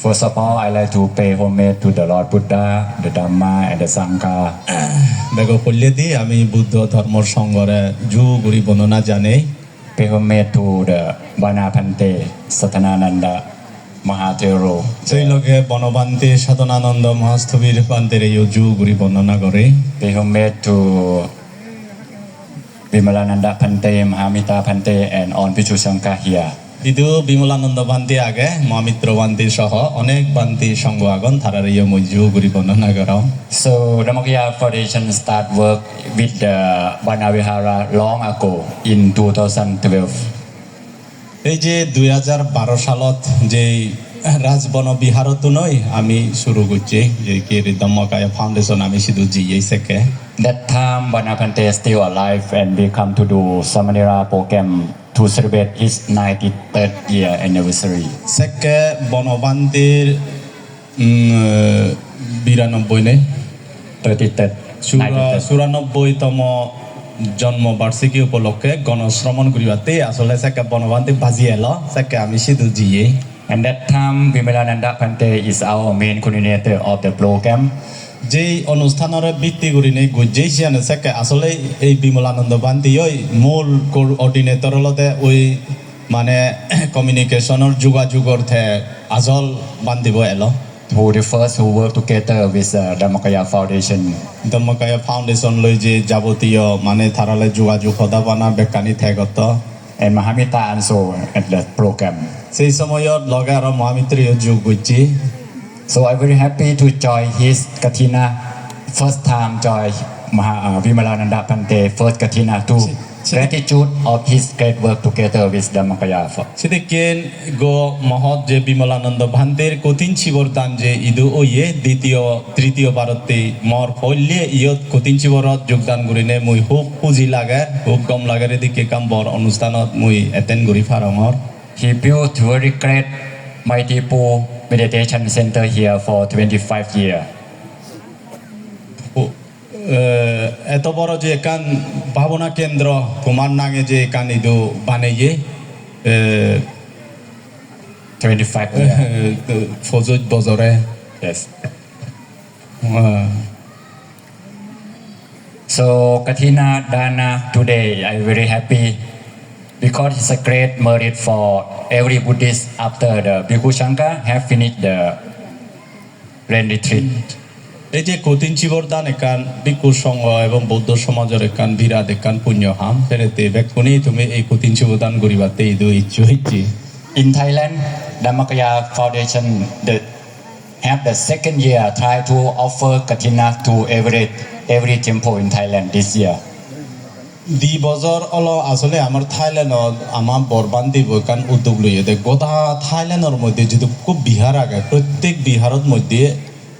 First of all, I like to pay homage to the Lord Buddha, the Dhamma, and the Sangha. বেগ কল্যাতি আমি বুদ্ধ ধর্মর সঙ্গরে জু গুরি বর্ণনা জানে Pay homage to the Vanapante Satanananda Mahathero. সেই লগে বনবান্তে সাধনানন্দ মহাস্থবির পান্তের এই জু গুরি বর্ণনা করে Pay homage to Vimalananda Pante, Mahamita Pante, and On Pichu Sangha here. দ্বিতীয় বিমলানন্দ পান্তি আগে মহামিত্র পান্তি সহ অনেক পান্তি সঙ্গ আগন তারা ইয়ে মজু গুরি বর্ণনা কর। So রমকিয়া foundation start work with the বানাবিহারা long আকো ইন টু থাউজেন্ড টুয়েলভ এই যে দুই হাজার বারো সালত যে রাজবন বিহারত নই আমি শুরু করছি। যে কে রিদমকায় ফাউন্ডেশন আমি শুধু জিয়েই শেখে দ্যাট থাম বানাকান্তে stay life and become to do সামানেরা program to celebrate his 93rd year anniversary. সেকে বনবান্তির বিরানব্বই নেই 33rd. চুরা- 93rd. চুরানব্বইতম জন্মবার্ষিকী উপলক্ষে গণশ্রমণ করিবাতে আসলে সেকে বনবান্তি বাজি এলো সেকে আমি শুধু জিয়ে And that time Vimalananda Pante is our main coordinator of the program. যেই অনুষ্ঠানের ভিত্তি করি নেই গুজেই সিয়ানে সেকে আসলে এই বিমলানন্দ বান্তি ওই মূল অর্ডিনেটর হলতে ওই মানে কমিউনিকেশনের যোগাযোগর থে আজল বান্ধিব এলো Who the first who work together with uh, Dhammakaya Foundation. Dhammakaya foundation লৈ যে যাবতীয় মানে থারালে যোগাযোগ সদা বানা বেকানি থেগত And Mahamita also at that program. সেই সময়ত লগে আৰু মহামিত্ৰীয় যোগ বুজি So I'm very happy to join his Katina. First time join Maha, uh, Vimalananda Pante, first Katina to gratitude of his great work together with Dhammakaya. মহৎ যে বিমলানন্দ ভান্তের কঠিন শিবর দান যে ইদু ওয়ে দ্বিতীয় তৃতীয় ভারতে মর ফল্যে ইয়ত কঠিন শিবরত যোগদান করিনে মুই খুব পুঁজি লাগে খুব কম লাগে এদিকে কাম বর অনুষ্ঠানত মুই এটেন্ড করি ফারঙর He built very great mighty pool meditation center here for 25 years. এত বড় যে একান ভাবনা কেন্দ্র কুমার নাগে যে একান ইদু আহ, 25 years. ফজত বজরে yes. So Katina Dana today I'm very happy because it's a great merit for every Buddhist after the Bhikkhu Sangha have finished the rain retreat. এই যে কঠিন দান একান বিকুর সংঘ এবং বৌদ্ধ সমাজের একান বিরাট একান পুণ্য হাম ফেরেতে বেকুনি তুমি এই কঠিন চিবর দান করিবাতে ইদু ইচ্ছু হইছি In Thailand, Dhammakaya Foundation the, have the second year try to offer Katina to every every temple in Thailand this year. দি বছর অল আসলে আমার থাইল্যান্ডত আমার বরবান দিব কান উদ্যোগ লইয়ে দেখ গোটা থাইল্যান্ডের মধ্যে যদি খুব বিহার আগে প্রত্যেক বিহারত মধ্যে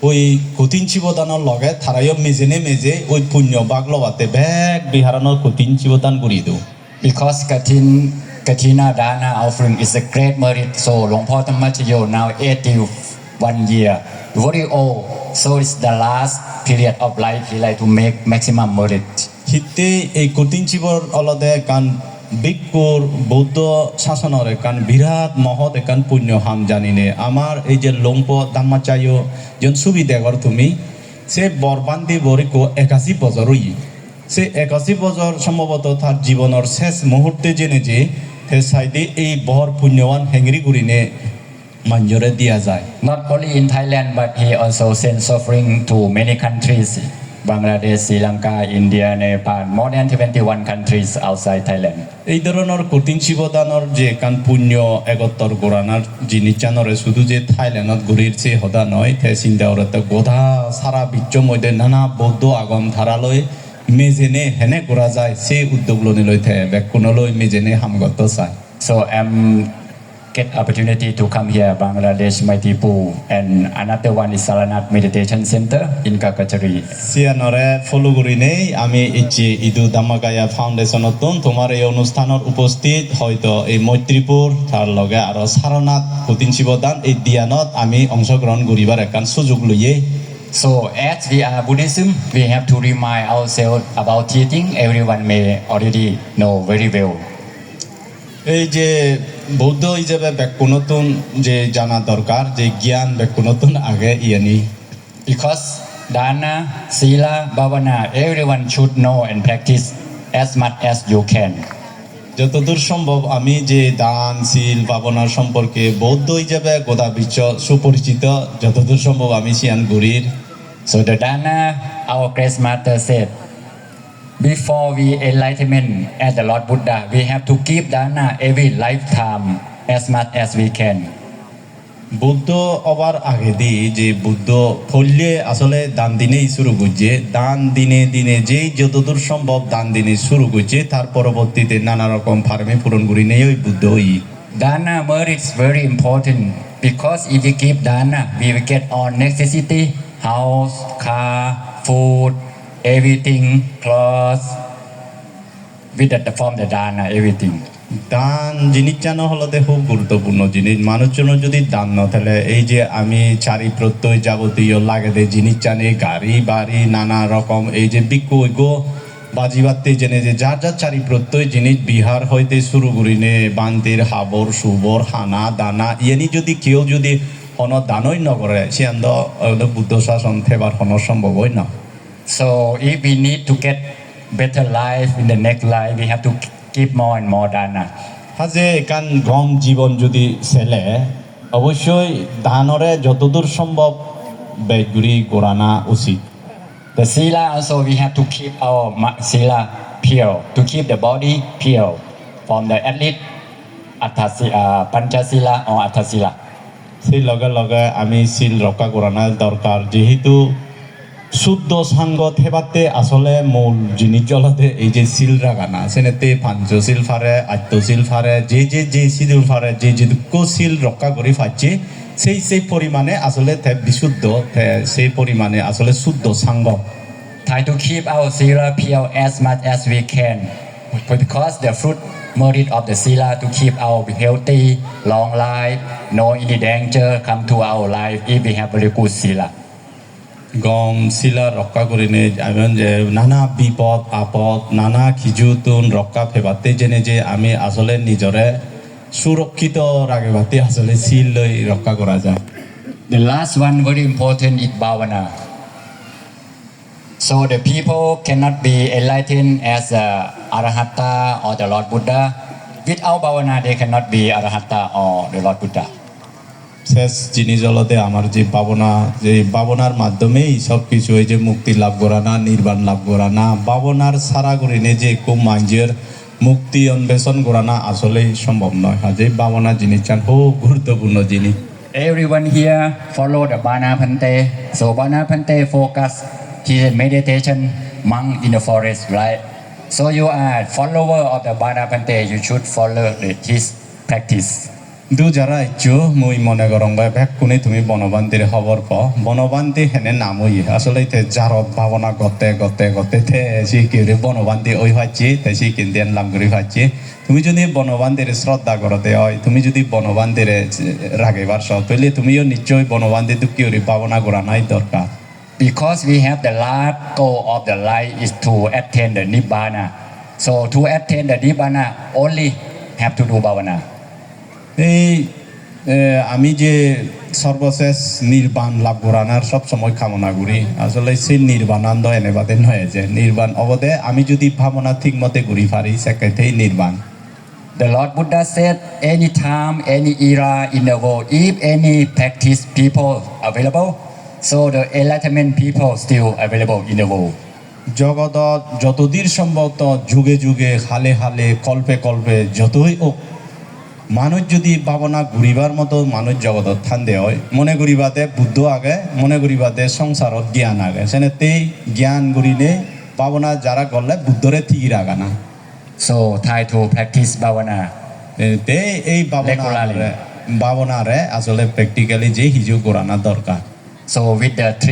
ওই কঠিন চিবদানের লগে থারাইও মেজেনে মেজে ওই পুণ্য বাগ লবাতে ব্যাগ বিহারানোর কঠিন চিবদান করি দিও Because Katin, Katina Dana offering is a great merit, so Long Po Thammachayo now 81 year, very old. So it's the last period of life he like to make maximum merit. হিতে এই কঠিন চিবর অলদে কান বিকুর বৌদ্ধ শাসনের একান বিরাট মহৎ একান পুণ্য হাম জানিনে। আমার এই যে লম্প দাম্মাচায় যেন সুবিধা কর তুমি সে বরবান্দি বরিকো একাশি বছরই সে একাশি বছর সম্ভবত তার জীবনের শেষ মুহূর্তে জেনে যে সে সাইডে এই বর পুণ্যবান হেঙ্গরি গুরিনে মাঞ্জরে দিয়া যায়। Not only in Thailand, but he also sends offering to many countries. Bangladesh, Sri Lanka, India, Nepal, more than 21 countries outside Thailand. এই ধরনের কঠিন শিবদানৰ যে কান পুণ্য একত্তৰ গোৰাণাৰ জিনিস জানৰে শুধু যে থাইলেণ্ডত ঘূৰিৰ চে সদা নয় তে চিন্তা কৰতে গোধা সারা বিশ্ব মধ্যে নানা বৌদ্ধ আগম ধাৰালৈ মেজেনে হেনে কৰা যায় সে উদ্যোগ লনি লৈ থে বেকুণলৈ মেজেনে হামগত চায় So I'm get opportunity to come here, Bangladesh Pool, and another one is Saranat Meditation Center in Kakachari. চিয়ানৰে ফলো কৰি নেই আমি ইচ্ছি ইদু দামাগায়া ফাউণ্ডেশ্যনত তোমাৰ এই অনুষ্ঠানত উপস্থিত হয়তো এই মৈত্ৰীপুৰ তাৰ লগে আৰু সাৰনাথ কঠিন শিৱদান এই দিয়ানত আমি অংশগ্ৰহণ কৰিবাৰ একান সুযোগ লৈয়ে So as we are Buddhism, we have to remind ourselves about teaching. Everyone may already know very well. এই যে বৌদ্ধ হিসেবে ব্যাখ্য নতুন যে জানা দরকার যে জ্ঞান ব্যাখ্য নতুন আগে ইয়ানি Because dana, sila, bhavana, everyone should know and practice as much as you can. যতদূর সম্ভব আমি যে দান শীল ভাবনার সম্পর্কে বৌদ্ধ হিসেবে গোদা বিশ্ব সুপরিচিত যতদূর সম্ভব আমি সিয়ান গুরির So the dana, our great master said, before we enlightenment as the Lord Buddha, we have to keep dana every lifetime as much as we can. Buddha অবার আগে দি যে বুদ্ধ ফল্যে আসলে দান দিনেই শুরু করছে দান দিনে দিনে যেই যতদূর সম্ভব দান দিনে শুরু করছে তার পরবর্তীতে নানা রকম ফার্মে পূরণ করি নেই ওই বুদ্ধ ওই Dana merit is very important because if we give dana, we will get all necessity, house, car, food, everything, clothes, with the from the dana, everything. দান জিনিস জানো হলতে খুব গুরুত্বপূর্ণ জিনিস মানুষজন যদি দান ন তাহলে এই যে আমি চারি প্রত্যয় যাবতীয় লাগে দে জিনিস জানে গাড়ি বাড়ি নানা রকম এই যে বিক্ষু ঐক্য বাজি জেনে যে যার যার চারি প্রত্যয় জিনিস বিহার হইতে শুরু করি নে বান্তির হাবর সুবর হানা দানা ইয়েনি যদি কেউ যদি হন দানই নকরে সে আন্দ বুদ্ধ শাসন থেবার হন সম্ভব হয় না So if we need to get better life in the next life, we have to give more and more dana. হাজে একান গম জীবন যদি ছেলে অবশ্যই দানরে যতদূর সম্ভব ব্যয়গুড়ি গোড়ানা উচিত The sila also we have to keep our sila pure to keep the body pure from the athlete atasila, uh, panchasila or atasila. সেই লগে লগে আমি শিল রক্ষা করানো দরকার যেহেতু শুদ্ধ সাঙ্গ থেবাতে আসলে মূল জিনিস জলতে এই যে শিল রাখানা সেনেতে পাঞ্চশীল ফারে আত্মশীল ফারে যে যে যে শিল ফারে যে যে শিল রক্ষা করে ফাচ্ছে সেই সেই পরিমাণে আসলে বিশুদ্ধ সেই পরিমাণে আসলে শুদ্ধ সাঙ্গ Try to keep our sila pure as much as we can because the fruit merit of the sila to keep our healthy, long life, no any danger come to our life if we have very good sila. গম শিলা রক্ষা করিনে আমি যে নানা বিপদ আপদ নানা খিজুতুন রক্ষা ফেবাতে জেনে যে আমি আসলে নিজরে সুরক্ষিত রাখবাতে আসলে শিল লৈ রক্ষা করা যায় The last one very important is bhavana. So the people cannot be enlightened as a arahata or the Lord Buddha. Without bhavana, they cannot be arahata or the Lord Buddha. শেষ জিনিস হলতে আমার যে ভাবনা যে ভাবনার মাধ্যমেই সব কিছু এই যে মুক্তি লাভ করা না নির্বাণ লাভ করা না ভাবনার সারা করিনে যে খুব মাঞ্জের মুক্তি অন্বেষণ করা না আসলেই সম্ভব নয় হ্যাঁ যে ভাবনা জিনিস চান খুব গুরুত্বপূর্ণ জিনিস Everyone here follow the Bana Pante. So Bana Pante focus his meditation monk in the forest, right? So you are follower of the Bana Pante. You should follow his practice. দু যারা ইচ্ছু মুই মনে করং বা ভেক কোনে তুমি বনবান্তির খবর প বনবান্তি হেনে নামই আসলে তে জারত ভাবনা গতে গতে গতে থে সি কিরে বনবান্তি ওই ভাচ্ছি তে সি কিন্দিয়ান লাম করি ভাচ্ছি তুমি যদি বনবান্তির শ্রদ্ধা করতে হয় তুমি যদি বনবান্তির রাগেবার সব তাহলে তুমিও নিশ্চয়ই বনবান্তি দুঃখী ভাবনা করা নাই দরকার Because we have the last goal of the life is to attain the Nibbana. So to attain the Nibbana, only have to do Bhavana. এই আমি যে সর্বশেষ নির্বাণ লাভ করানোর সব সময় কামনা করি আসলে সেই নির্বাণানন্দ এনেবাদে নয় যে নির্বাণ অবদে আমি যদি ভাবনা ঠিক মতে ঘুরি পারি সেক্ষেত্রেই নির্বাণ The Lord Buddha said, any time, any era in the world, if any practice people available, so the enlightenment people still available in the world. জগত যতদূর সম্ভবত যুগে যুগে হালে হালে কল্পে কল্পে যতই মানুষ যদি ভাবনা ঘুরিবার মতো মানুষ জগতত থান্দে হয় মনে করিবাতে বুদ্ধ আগে মনে করিবাতে সংসারত জ্ঞান আগে সেনেতেই জ্ঞান ঘুরিলে ভাবনা যারা করলে বুদ্ধরে ঠিকই রাখা না So try to practice Bhavana. তে এই ভাবনা. ভাবনারে আসলে প্র্যাকটিক্যালি যে হিজু করানো দরকার So with the three